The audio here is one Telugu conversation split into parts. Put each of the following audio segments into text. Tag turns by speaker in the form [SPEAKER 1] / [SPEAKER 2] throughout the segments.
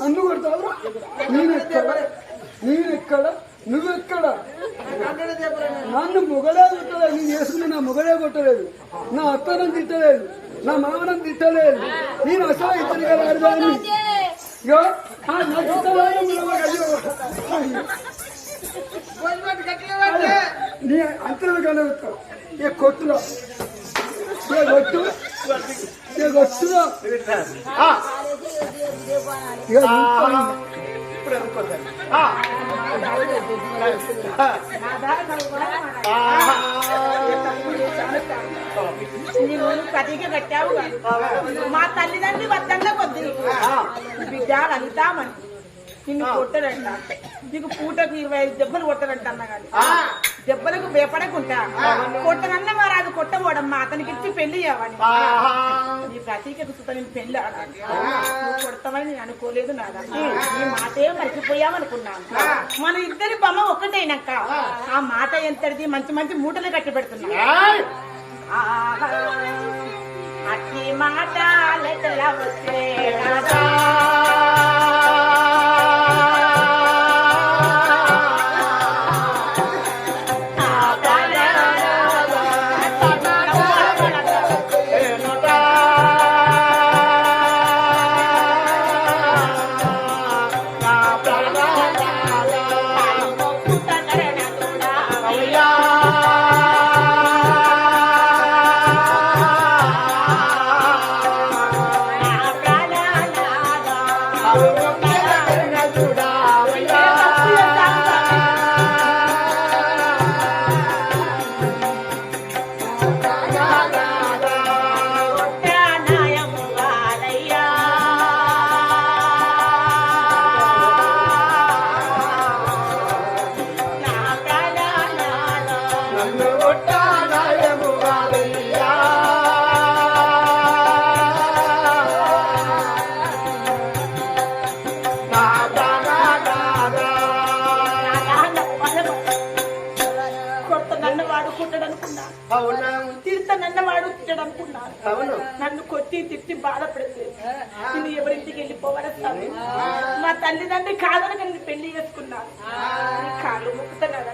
[SPEAKER 1] నన్ను కొడతావు నేను ఎక్కడ? నేను ఎక్కడ? నువ్వెక్కడ నన్ను మొగలే కొట్టలేదు. నేను చేసుకుని నా మొగలే కొట్టలేదు. నా అత్తనం తిట్టలేదు. నా మామనం తిట్టలేదు. నేను అసలు ఇతను కదా ఆడదాన్ని ఇగో, ఆ నా నువ్వు నీ అంతరం కలుగుతావు ఏ కొట్టులో ఏ కొట్టు? ఏ కొట్టులో
[SPEAKER 2] ఆ, ఇప్పుడు
[SPEAKER 3] కట్టావు మా తల్లిదండ్రి వద్దన్న కొద్ది బిడ్డ లలితామని నిన్ను కొట్టడంట నీకు పూటకు ఇరవై ఐదు దెబ్బలు కొట్టడంట అన్న కానీ దెబ్బలకు భయపడకుంటా కొట్టనన్న మరి అది కొట్టబోడమ్మా అతనికి ఇచ్చి పెళ్ళి చేయవని. నీ నేను కొడతావని నేను అనుకోలేదు నాదా నీ మాటే మర్చిపోయామనుకున్నాను. మన ఇద్దరి బొమ్మ ఒక్కటైనాక ఆ. మాట ఎంతటిది? మంచి మంచి మూటలు కట్టి పెడుతున్నా అట్టి మాట లెక్కల వచ్చే
[SPEAKER 2] అవును.
[SPEAKER 3] నన్ను కొట్టి తిట్టి బాధపడితే నేను ఎవరింటికి వెళ్ళిపోవాలి స్వామి? మా తల్లిదండ్రి కాదని నేను పెళ్ళి చేసుకున్నా. నీ కాళ్ళు మొక్కుతున్నారా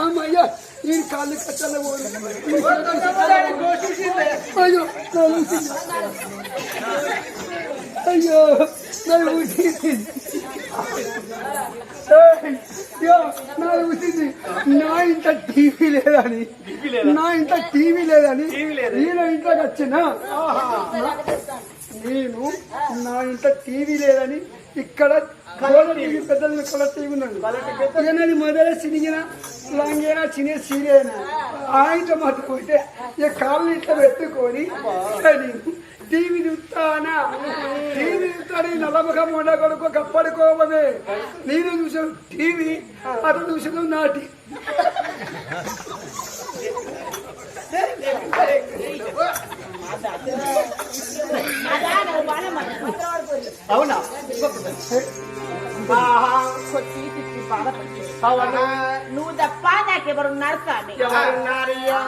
[SPEAKER 1] అమ్మయ్యా నేను కాళ్ళు కట్టాల అయ్యో. అయ్యో నా ఊసింది. ఏయ్, అయ్యో, నా ఇంట టీవీ లేదని. నా ఇంట టీవీ లేదని నేను ఇంట్లోకి వచ్చిన. నేను నా ఇంట టీవీ లేదని ఇక్కడ గోడ టీవీ పెద్దలు కూడా టీవీ ఉన్నాను ఏనాది మొదలే సినిగిన లాంగేనా చినే సీరేనా ఆ ఇంట్లో మాత్రం అయితే ఈ కాళ్ళు ఇట్లా పెట్టుకొని టీవీ చూస్తానా? టీవీ చూస్తాను నల్లముఖం ఉండ కొడుకు నేను చూసాను టీవీ అతను చూసాను
[SPEAKER 3] బాగా మంత్రవాడుకోరు
[SPEAKER 2] అవునా?
[SPEAKER 3] నువ్వు తప్ప నాకెవరున్నారు స్వామి?
[SPEAKER 2] ఎవరున్నారయ్యా?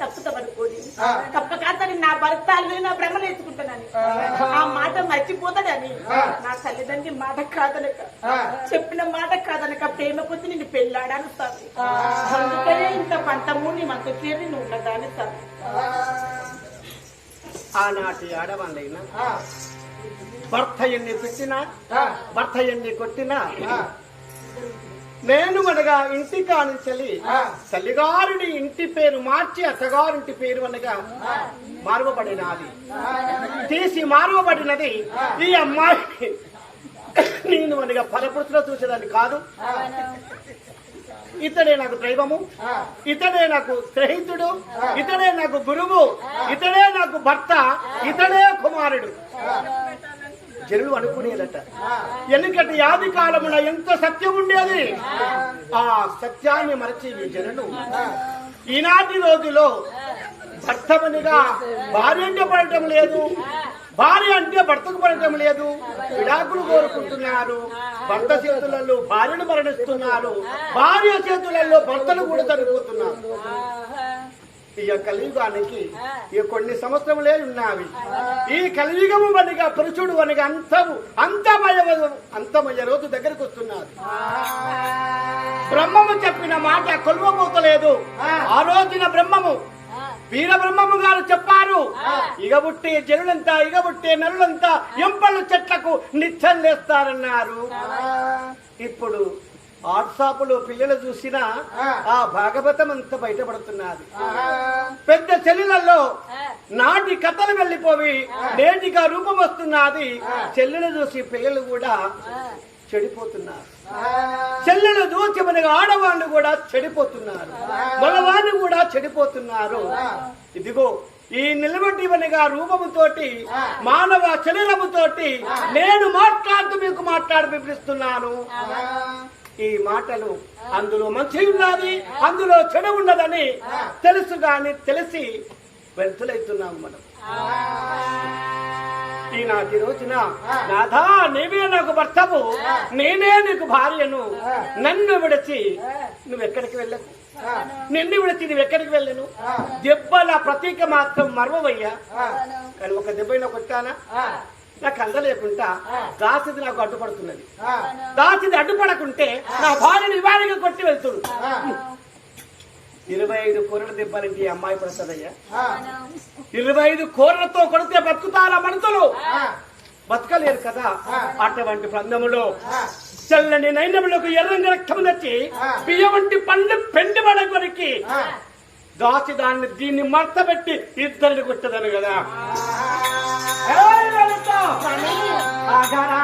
[SPEAKER 3] తప్పుతా పడుకోని. తప్పకాతని నా భర్త నా భ్రమలు ఎత్తుకుంటానని. ఆ. మాట మర్చిపోతాడని. నా తల్లిదండ్రి మాట కాదనక. చెప్పిన మాట కాదనక ప్రేమ కొద్ది నిన్ను పెళ్ళాడాను సార్ అందుకనే ఇంత పంతము నీ మంత తీరి నువ్వు ఉన్నదాని సార్
[SPEAKER 2] ఆనాటి ఆడవాళ్ళైనా భర్త ఎన్ని పెట్టినా భర్త ఎన్ని కొట్టినా నేను అనగా ఇంటి కానించలి తల్లిగారిని ఇంటి పేరు మార్చి అత్తగారింటి పేరు అనగా మార్వబడినది. తీసి మార్వబడినది. ఈ అమ్మాయి నేను అనగా పరపురుషులో చూసేదాన్ని కాదు. ఇతడే నాకు దైవము. ఇతడే నాకు స్నేహితుడు. ఇతడే నాకు గురువు. ఇతడే నాకు భర్త. ఇతడే కుమారుడు. జనులు అనుకునేదట. ఎందుకంటే యాది కాలమున ఎంత సత్యం ఉండేది? ఆ సత్యాన్ని మరచి ఈ జనులు. ఈనాటి రోజులో భర్తమనిగా భార్య అంటే పడటం లేదు. భార్య అంటే భర్తకు పడటం లేదు. విడాకులు కోరుకుంటున్నారు. భర్త చేతులలో భార్యను మరణిస్తున్నారు. భార్య చేతులలో భర్తలు కూడా చనిపోతున్నారు. ఈ కలియుగానికి ఈ కొన్ని సంవత్సరములే ఉన్నవి. ఈ కలియుగము వనిగా పురుషుడు వనిగా అంతము అంతమయ అంతమయ్య రోజు దగ్గరకు వస్తున్నారు. బ్రహ్మము చెప్పిన మాట కొలువబోతలేదు ఆ. రోజున బ్రహ్మము వీర బ్రహ్మము గారు చెప్పారు. ఇగబుట్టే జనులంతా ఇగబుట్టే నరులంతా ఎంపళ్ళు చెట్లకు నిత్యం లేస్తారన్నారు. ఇప్పుడు వాట్సాప్లో పిల్లలు చూసినా ఆ. భాగవతం అంతా బయటపడుతున్నది. పెద్ద చెల్లెలలో నాటి కథలు వెళ్ళిపోయి నేటిగా రూపం వస్తున్నది. చెల్లెలు చూసి పిల్లలు కూడా చెడిపోతున్నారు. చెల్లెలు చూసి మనకి ఆడవాళ్ళు కూడా చెడిపోతున్నారు. మగవాళ్ళు కూడా చెడిపోతున్నారు. ఇదిగో ఈ నిలబడివనిగా రూపముతోటి మానవ శరీరముతోటి నేను మాట్లాడుతూ మీకు మాట్లాడి వివరిస్తున్నాను ఈ మాటలు అందులో మంచి ఉన్నది అందులో చెడు ఉన్నదని తెలుసు గాని తెలిసి వెళ్తులైతున్నాము మనం. ఈనాటి రోజున నాథా నీవే నాకు భర్తవు నేనే నీకు భార్యను నన్ను విడిచి నువ్వు ఎక్కడికి వెళ్ళకు? నిన్ను విడిచి నువ్వు ఎక్కడికి వెళ్ళను దెబ్బల ప్రతీక మాత్రం మర్వవయ్యా కానీ ఒక దెబ్బ కొట్టానా? నాకు అంద లేకుండా దాచిది నాకు అడ్డుపడుతున్నది. దాచిది అడ్డుపడకుంటే నా భార్యని ఇవాళగా కొట్టి వెళ్తుడు. ఇరవై ఐదు కూరల దెబ్బలంటే అమ్మాయి పడుతుందయ్యా ఇరవై ఐదు కూరలతో కొడితే బతుకుతారా మనుషులు? బతకలేరు కదా అటువంటి పందములో. చల్లని నైనములకు ఎర్రంగి రక్తం తెచ్చి బియ్యం వంటి పండ్లు పెండి పడ కొరికి దాచి దాన్ని దీన్ని మడత పెట్టి ఇద్దరిని కొట్టదను కదా. Flamengo!